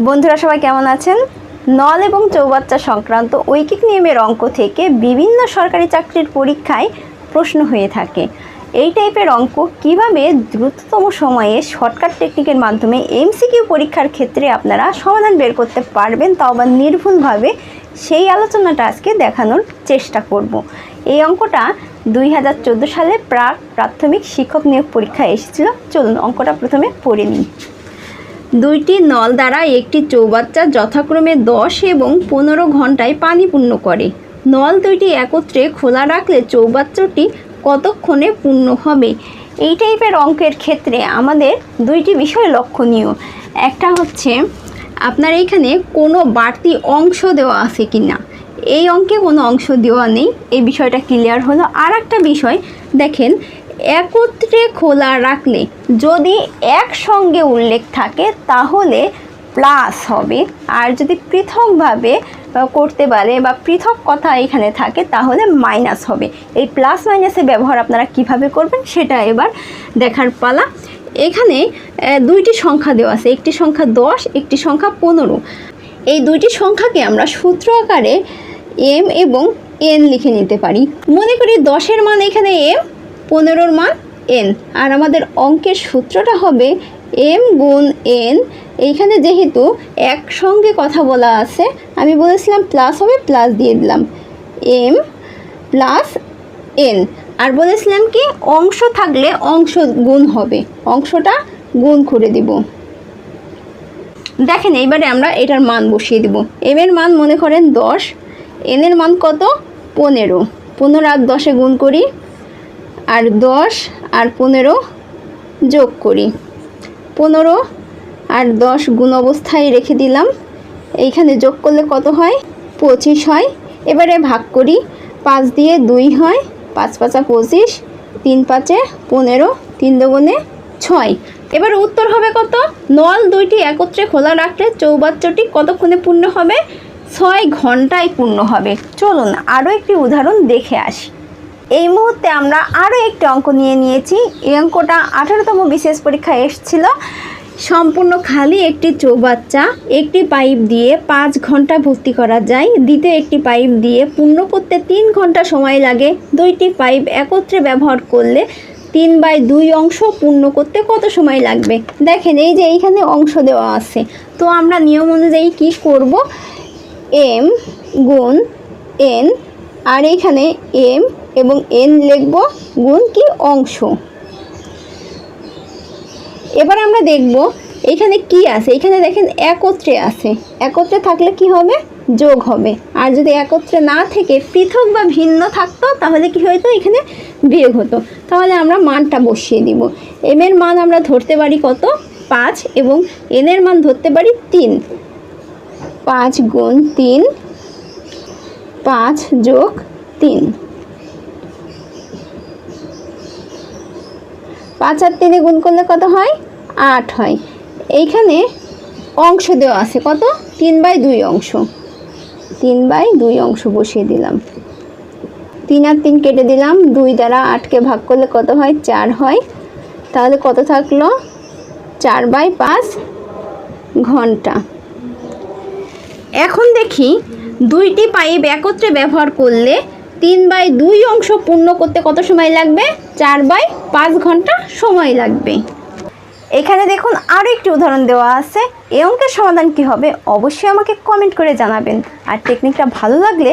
বন্ধুরা সবাই কেমন আছেন? নল এবং চৌবাচ্চা সংক্রান্ত ঐকিক নিয়মের অঙ্ক থেকে বিভিন্ন সরকারি চাকরির পরীক্ষায় প্রশ্ন হয়ে থাকে। এই টাইপের অঙ্ক কীভাবে দ্রুততম সময়ে শর্টকাট টেকনিকের মাধ্যমে এমসিকিউ পরীক্ষার ক্ষেত্রে আপনারা সমাধান বের করতে পারবেন তাও আবার নির্ভুলভাবে সেই আলোচনাটা আজকে দেখানোর চেষ্টা করব। এই অঙ্কটা দুই হাজার চোদ্দ সালে প্রাক প্রাথমিক শিক্ষক নিয়োগ পরীক্ষায় এসেছিল। চলুন অঙ্কটা প্রথমে পড়ে নিই। দুইটি নল দ্বারা একটি চৌবাচ্চা যথাক্রমে দশ এবং পনেরো ঘন্টায় পানি পূর্ণ করে। নল দুইটি একত্রে খোলা রাখলে চৌবাচ্চাটি কতক্ষণে পূর্ণ হবে? এই টাইপের অঙ্কের ক্ষেত্রে আমাদের দুইটি বিষয় লক্ষণীয়। একটা হচ্ছে, আপনার এইখানে কোনো বাড়তি অংশ দেওয়া আছে কি না এই অঙ্কে কোনো অংশ দেওয়া নেই। এই বিষয়টা ক্লিয়ার হলো। আর একটা বিষয় দেখেন একত্রে খোলা রাখলে যদি একসঙ্গে উল্লেখ থাকে, তাহলে প্লাস হবে। আর যদি পৃথকভাবে করতে পারে বা পৃথক কথা এখানে থাকে, তাহলে মাইনাস হবে। এই প্লাস মাইনাসের ব্যবহার আপনারা কীভাবে করবেন, সেটা এবার দেখার পালা। এখানে দুইটি সংখ্যা দেওয়া আছে। একটি সংখ্যা দশ, একটি সংখ্যা পনেরো। এই দুইটি সংখ্যাকে আমরা সূত্র আকারে এম এবং এন লিখে নিতে পারি। মনে করি দশের মান এখানে এম পনেরোর মান এন আর আমাদের অঙ্কের সূত্রটা হবে এম গুণ এন এইখানে যেহেতু একসঙ্গে কথা বলা আছে, আমি বলেছিলাম প্লাস হবে প্লাস দিয়ে দিলাম এম প্লাস এন আর বলেছিলাম কি, অংশ থাকলে অংশ গুণ হবে। অংশটা গুণ করে দিব। দেখেন, এইবারে আমরা এটার মান বসিয়ে দেব। এম এর মান মনে করেন দশ এন এর মান কত? পনেরো। পনেরো আর দশে গুণ করি আর দশ আর পনেরো যোগ করি। পনেরো আর দশ গুণ অবস্থায় রেখে দিলাম। এইখানে যোগ করলে কত হয়? পঁচিশ হয়। এবারে ভাগ করি। পাঁচ দিয়ে দুই হয়। পাঁচ পাঁচা পঁচিশ, তিন পাঁচে পনেরো, তিন দুগুণে ছয়। এবার উত্তর হবে কত? নল দুইটি একত্রে খোলা রাখলে চৌবাচ্চাটি কতক্ষণে পূর্ণ হবে? ছয় ঘন্টায় পূর্ণ হবে। চলুন আরও একটি উদাহরণ দেখে আসি। এই মুহূর্তে আমরা আরও একটি অঙ্ক নিয়ে নিয়েছি। এই অঙ্কটা আঠারোতম বিশেষ পরীক্ষায় এসেছিল। সম্পূর্ণ খালি একটি চৌবাচ্চা, একটি পাইপ দিয়ে পাঁচ ঘণ্টা ভর্তি করা যায়। দ্বিতীয় একটি পাইপ দিয়ে পূর্ণ করতে তিন ঘণ্টা সময় লাগে। দুইটি পাইপ একত্রে ব্যবহার করলে তিন বাই দুই অংশ পূর্ণ করতে কত সময় লাগবে? দেখেন, এই যে এইখানে অংশ দেওয়া আছে। তো আমরা নিয়ম অনুযায়ী কি করব? এম গুণ এন, আর এখানে এম এবং এন লিখব গুণ কি অংশ। এবার আমরা দেখব এখানে কি আছে। এখানে দেখেন একত্রে আছে। একত্রে থাকলে কি হবে? যোগ হবে। আর যদি একত্রে না থেকে পৃথক বা ভিন্ন থাকতো, তাহলে কি হতো এখানে বিয়োগ হতো। তাহলে আমরা মানটা বসিয়ে দিব। এম এর মান আমরা ধরতে পারি কত? পাঁচ। এবং এন এর মান ধরতে পারি তিন। পাঁচ গুণ তিন, পাঁচ যোগ তিন। পাঁচ আর তিনে গুণ করলে কত হয়? আট হয়। এইখানে অংশ দেওয়া আছে কত? তিন বাই দুই অংশ। তিন বাই দুই অংশ বসিয়ে দিলাম। তিন আর তিন কেটে দিলাম। দুই দ্বারা আটকে ভাগ করলে কত হয়? চার হয়। তাহলে কত থাকল? চার বাই পাঁচ ঘণ্টা। এখন দেখি দুইটি পাইপ একত্রে ব্যবহার করলে তিন বাই দুই অংশ পূর্ণ করতে কত সময় লাগবে? চার বাই পাঁচ ঘণ্টা সময় লাগবে। এখানে দেখুন আরও একটি উদাহরণ দেওয়া আছে। এই অঙ্কের সমাধান কি হবে? অবশ্যই আমাকে কমেন্ট করে জানাবেন। আর টেকনিকটা ভালো লাগলে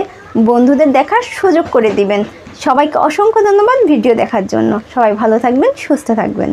বন্ধুদের দেখার সুযোগ করে দিবেন। সবাইকে অসংখ্য ধন্যবাদ ভিডিও দেখার জন্য। সবাই ভালো থাকবেন, সুস্থ থাকবেন।